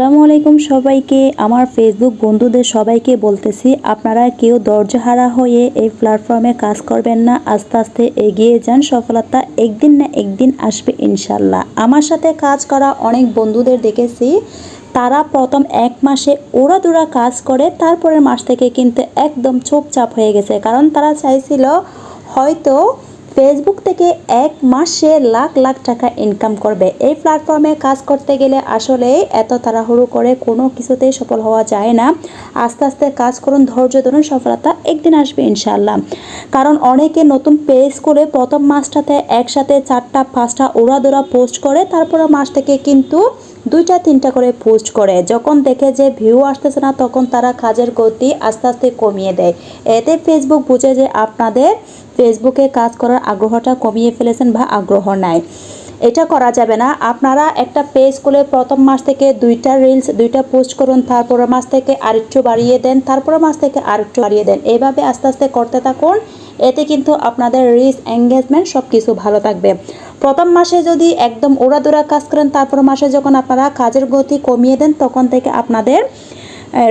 আসসালামু আলাইকুম সবাইকে। আমার ফেসবুক বন্ধুদের সবাইকে বলতেছি, আপনারা কেউ ধৈর্যহারা হয়ে এই প্ল্যাটফর্মে কাজ করবেন না, আস্তে আস্তে এগিয়ে যান, সফলতা একদিন না একদিন আসবে ইনশাল্লাহ আমার সাথে কাজ করা অনেক বন্ধুদের দেখেছি, তারা প্রথম এক মাসে ওরা দুরা কাজ করে, তারপরের মাস থেকে কিন্তু একদম চুপচাপ হয়ে গেছে। কারণ তারা চাইছিল হয়তো ফেসবুক থেকে এক মাসে লাখ লাখ টাকা ইনকাম করবে। এই প্ল্যাটফর্মে কাজ করতে গেলে আসলে এত তাড়াহুড়ো করে কোনো কিছুতেই সফল হওয়া যায় না। আস্তে আস্তে কাজ করুন, ধৈর্য ধরুন, সফলতা একদিন আসবে ইনশাল্লাহ কারণ অনেকে নতুন পেজ করে প্রথম মাসটাতে একসাথে চারটা, পাঁচটা ওড়াদোড়া পোস্ট করে তারপরে মাস থেকে কিন্তু দুইটা, তিনটা করে পোস্ট করে। যখন দেখে যে ভিউ আসতেছে না, তখন তারা কাজের গতি আস্তে আস্তে কমিয়ে দেয়। এতে ফেসবুক বুঝে যে আপনাদের ফেসবুকে কাজ করার আগ্রহটা কমিয়ে ফেলেছেন বা আগ্রহ নাই। এটা করা যাবে না। আপনারা একটা পেজ খুলে প্রথম মাস থেকে দুইটা রিলস দুইটা পোস্ট করুন, তারপরের মাস থেকে আরেকটু বাড়িয়ে দেন, তারপরের মাস থেকে আরেকটু বাড়িয়ে দেন। এইভাবে আস্তে আস্তে করতে থাকুন। এতে কিন্তু আপনাদের রিচ এঙ্গেজমেন্ট সব কিছু ভালো থাকবে। প্রথম মাসে যদি একদম ওড়াদোড়া কাজ করেন, তারপর মাসে যখন আপনারা কাজের গতি কমিয়ে দেন, তখন থেকে আপনাদের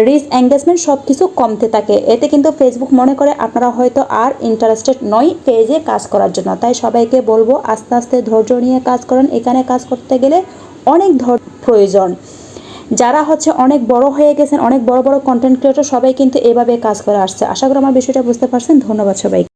রিস এঙ্গেজমেন্ট সব কিছু কমতে থাকে। এতে কিন্তু ফেসবুক মনে করে আপনারা হয়তো আর ইন্টারেস্টেড নয় পেজে কাজ করার জন্য। তাই সবাইকে বলব, আস্তে আস্তে ধৈর্য নিয়ে কাজ করেন। এখানে কাজ করতে গেলে অনেক ধৈর্য প্রয়োজন। যারা হচ্ছে অনেক বড় হয়ে গেছেন, অনেক বড় বড় কন্টেন্ট ক্রিয়েটর সবাই কিন্তু এভাবে কাজ করে আসছে। আশা করি আমার বিষয়টা বুঝতে পারছেন। ধন্যবাদ সবাইকে।